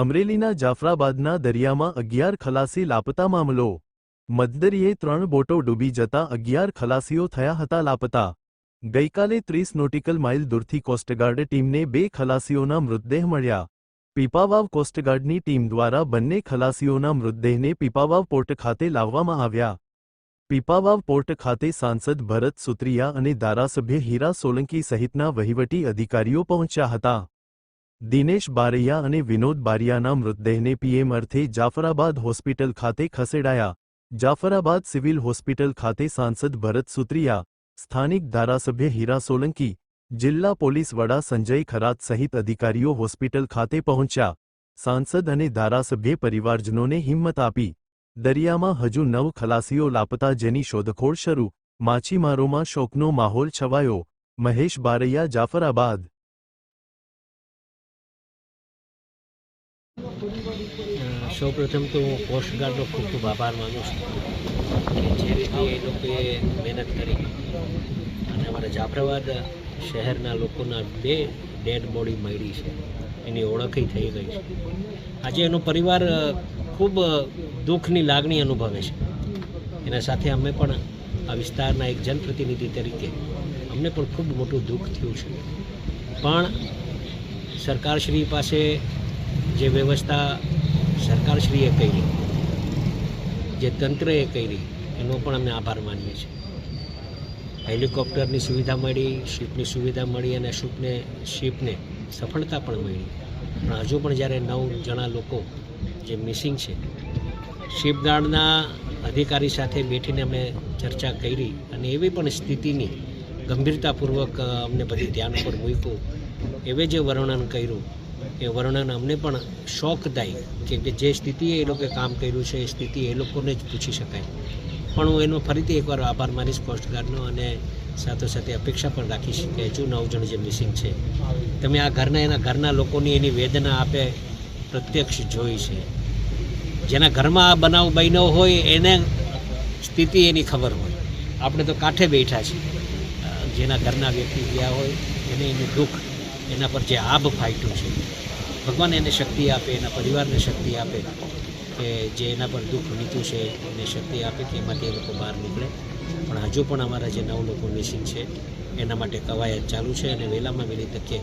અમરેલીના જાફરાબાદના દરિયામાં અગિયાર ખલાસી લાપતા મામલો. મધદરિયે ત્રણ બોટો ડૂબી જતા અગિયાર ખલાસીઓ થયા હતા લાપતા. ગઈકાલે ત્રીસ નોટિકલ માઇલ દૂરથી કોસ્ટગાર્ડ ટીમને બે ખલાસીઓના મૃતદેહ મળ્યા. પીપાવાવ કોસ્ટગાર્ડની ટીમ દ્વારા બંને ખલાસીઓના મૃતદેહને પીપાવાવ પોર્ટ ખાતે લાવવામાં આવ્યા. પીપાવાવ પોર્ટ ખાતે સાંસદ ભરત સુત્રિયા અને ધારાસભ્ય હીરા સોલંકી સહિતના વહીવટી અધિકારીઓ પહોંચ્યા હતા. દિનેશ બારૈયા અને વિનોદ બારિયાના મૃતદેહને પીએમ અર્થે જાફરાબાદ હોસ્પિટલ ખાતે ખસેડાયા. જાફરાબાદ સિવિલ હોસ્પિટલ ખાતે સાંસદ ભરત સુત્રિયા, સ્થાનિક ધારાસભ્ય હીરા સોલંકી, જિલ્લા પોલીસ વડા સંજય ખરાત સહિત અધિકારીઓ હોસ્પિટલ ખાતે પહોંચ્યા. સાંસદ અને ધારાસભ્ય પરિવારજનોને હિંમત આપી. દરિયામાં હજુ નવ ખલાસીઓ લાપતા જેની શોધખોળ શરૂ. માછીમારોમાં શોકનો માહોલ છવાયો. મહેશ બારૈયા જાફરાબાદ સૌ પ્રથમ તો હું કોસ્ટગાર્ડનો ખૂબ ખૂબ આભાર માનું છું કે જે રીતે એ લોકોએ મહેનત કરી અને અમારા જાફરાબાદ શહેરના લોકોના બે ડેડ બોડી મળી છે, એની ઓળખી થઈ ગઈ છે. આજે એનો પરિવાર ખૂબ દુઃખની લાગણી અનુભવે છે. એના સાથે અમે પણ આ વિસ્તારના એક જનપ્રતિનિધિ તરીકે અમને પણ ખૂબ મોટું દુઃખ થયું છે. પણ સરકારશ્રી પાસે જે વ્યવસ્થા સરકારશ્રીએ કરી. જે તંત્રએ કરી, એનો પણ અમે આભાર માનીએ છીએ. હેલિકોપ્ટરની સુવિધા મળી, શિપની સુવિધા મળી અને શિપને શિપને સફળતા પણ મળી. પણ હજુ પણ જ્યારે નવ જણા લોકો જે મિસિંગ છે શિપગાર્ડના અધિકારી સાથે બેઠીને અમે ચર્ચા કરી અને એવી પણ સ્થિતિની ગંભીરતાપૂર્વક અમને બધી ધ્યાન ઉપર મૂક્યું. એવે જે વર્ણન કર્યું. એ વર્ણન અમને પણ શોકદાયી કેમ કે જે સ્થિતિએ એ લોકોએ કામ કર્યું છે, એ સ્થિતિ એ લોકોને જ પૂછી શકાય. પણ હું એનો ફરીથી એકવાર આભાર માનીશ કોસ્ટગાર્ડનો અને સાથોસાથે અપેક્ષા પણ રાખીશ કે હજુ નવ જણ જે મિસિંગ છે, તમે આ ઘરના, એના ઘરના લોકોની એની વેદના આપે પ્રત્યક્ષ જોઈ છે. જેના ઘરમાં આ બનાવ બન્યો હોય, એને સ્થિતિ એની ખબર હોય. આપણે તો કાંઠે બેઠા છીએ. જેના ઘરના વ્યક્તિ ગયા હોય, એને એનું દુઃખ એના પર જે આભ ફાટ્યું છે, ભગવાન એને શક્તિ આપે, એના પરિવારને શક્તિ આપે, કે જે એના પર દુઃખ વીત્યું છે, એને શક્તિ આપે કે એમાંથી એ લોકો બહાર નીકળે. પણ હજુ પણ અમારા જે નવ લોકો મિસિંગ છે, એના માટે કવાયત ચાલુ છે અને વહેલામાં વહેલી તકે